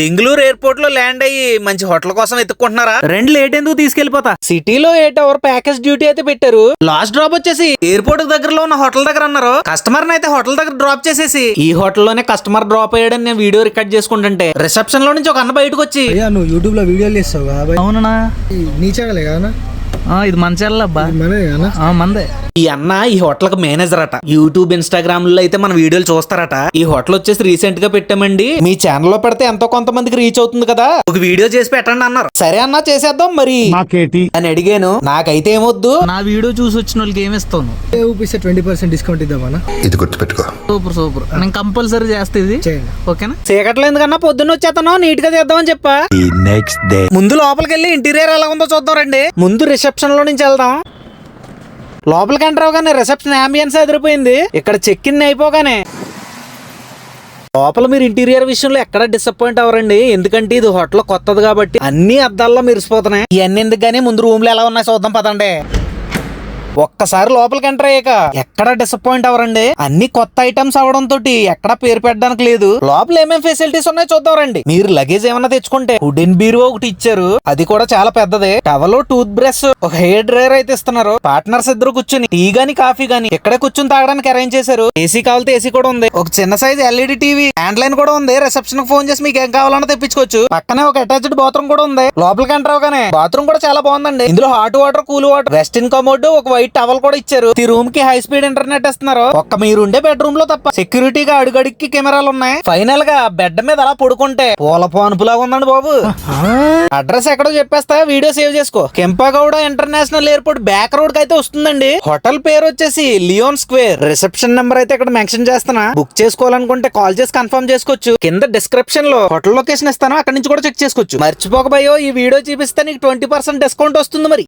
బెంగళూరు ఎయిర్పోర్ట్లో ల్యాండ్ అయ్యి మంచి హోటల్ కోసం ఎత్తుకుంటున్నారా రెండు లేట్ ఎందుకు తీసుకెళ్ళిపోతా సిటీలో ఎయిట్ అవర్ ప్యాకేజ్ డ్యూటీ అయితే పెట్టారు. లాస్ట్ డ్రాప్ వచ్చేసి ఎయిర్పోర్ట్ దగ్గరలో ఉన్న హోటల్ దగ్గర అన్నారు. కస్టమర్ అయితే హోటల్ దగ్గర డ్రాప్ చేసేసి ఈ హోటల్లోనే కస్టమర్ డ్రాప్ అయ్యాడని నేను వీడియో రికార్డ్ చేసుకుంటుంటే రిసెప్షన్లో నుంచి ఒక అన్న బయటకు వచ్చి అయ్యా నువ్వు యూట్యూబ్లో వీడియోలు చేస్తావు కదా భయ్? అవునన్నా ఈ నీ ఛానలే కదా ఇది మంచి అబ్బా. మనదే కదా ఆ, మందే. ఈ అన్న ఈ హోటల్కి మేనేజర్ అట. యూట్యూబ్ ఇన్స్టాగ్రామ్లో అయితే మన వీడియోలు చూస్తారట. ఈ హోటల్ వచ్చేసి రీసెంట్గా పెట్టామండి. మీ ఛానల్లో పెడితే ఎంతో కొంతమందికి రీచ్ అవుతుంది కదా. ఒక వీడియో చేసి పెట్టండి అన్నారు. సరే అన్న చేసేద్దాం మరి. అని అడిగాను. నాకైతే ఏమొద్దు. నా వీడియో చూసి వచ్చిన వాళ్ళకి ఏమి ఇస్తాను? ఏ ఊపిస్తే ట్వంటీ పర్సెంట్ డిస్కౌంట్ ఇద్దామన్నా ఇది గుర్తుపెట్టుకో. Super super. నేను కంపల్సరీ చేస్తే ఇది. ఓకేనా? చీకట్లో ఎందుకన్నా పొద్దున్న వచ్చేతను నీట్గా చేద్దామని చెప్పా. నెక్స్ట్ డే ముందు లోపలికి వెళ్ళి ఇంటీరియర్ ఎలా ఉందో చూద్దాం రండి. ముందు రిసెప్షన్లో నుంచి వెళ్దాం. లోపలికి ఎంటర్ అవగానే రిసెప్షన్ అంబియన్స్ ఎదిరిపోయింది. ఇక్కడ చెక్ ఇన్ అయిపోగానే. లోపల మీరు ఇంటీరియర్ విషయంలో ఎక్కడ డిసప్పాయింట్ అవ్వరండి. ఎందుకంటే ఇది హోటల్ కొత్తది కాబట్టి అన్ని అద్దాల్లో మెరిసిపోతున్నాయి. ఇవన్నీ ఎందుకు కానీ ముందు రూమ్లు ఎలా ఉన్నాయి చూద్దాం పదండి. ఒక్కసారి లోపలికి ఎంటర్ అయ్యాక ఎక్కడ డిసప్పాయింట్ అవ్వరండి? అన్ని కొత్త ఐటమ్స్ అవడం తోటి ఎక్కడ పేరు పెట్టడానికి లేదు. లోపల ఏమేం ఫెసిలిటీస్ ఉన్నాయో చూద్దాం రండి. మీరు లగేజ్ ఏమన్నా తెచ్చుకుంటే వుడెన్ బీరో ఒకటి ఇచ్చారు. అది కూడా చాలా పెద్దదే. టవల్ టూత్ బ్రష్ ఒక హెయిర్ డ్రైయర్ అయితే ఇస్తున్నారు. పార్ట్నర్స్ ఇద్దరు కూర్చుని టీ గాని కాఫీ గాని ఇక్కడే కూర్చుని తాగడానికి అరేంజ్ చేశారు. ఏసీ కావాలితే ఏసీ కూడా ఉంది. ఒక చిన్న size LED TV hand line కూడా ఉంది. రిసెప్షన్కి ఫోన్ చేసి మీకు ఏం కావాలన్నా తెప్పించుకోవచ్చు. పక్కనే ఒక అటాచ్డ్ బాత్రూమ్ కూడా ఉంది. లోపలికి ఎంటర్ అవగానే బాత్రూమ్ కూడా చాలా బాగుందండి. ఇందులో hot water cool water western commode ఒక వైట్ టవల్ కూడా ఇచ్చారు. ఈ రూమ్కి హై స్పీడ్ ఇంటర్నెట్ ఇస్తున్నారు. ఒక్క మీరుండే బెడ్రూమ్లో తప్ప. సెక్యూరిటీగా అడుగడికి కెమెరాలు ఉన్నాయి. ఫైనల్గా బెడ్ మీద అలా పడుకుంటే పూల పానుపులాగా ఉందండి బాబు. అడ్రస్ ఎక్కడో చెప్పేస్తా వీడియో సేవ్ చేసుకో. కెంపగౌడ ఇంటర్నేషనల్ ఎయిర్పోర్ట్ బ్యాక్ రోడ్కి అయితే వస్తుందండి. హోటల్ పేరు వచ్చేసి లియోన్ స్క్వేర్ రిసెప్షన్ నెంబర్ అయితే ఇక్కడ మెన్షన్ చేస్తున్నా. బుక్ చేసుకోవాలనుకుంటే కాల్ చేసి కన్ఫర్మ్ చేసుకోవచ్చు. కింద డిస్క్రిప్షన్లో హోటల్ లొకేషన్ ఇస్తాను. అక్కడ నుంచి కూడా చెక్ చేసుకోవచ్చు. మర్చిపోకబోయో ఈ వీడియో చూపిస్తే నీకు ట్వంటీ పర్సెంట్ డిస్కౌంట్ వస్తుంది మరి.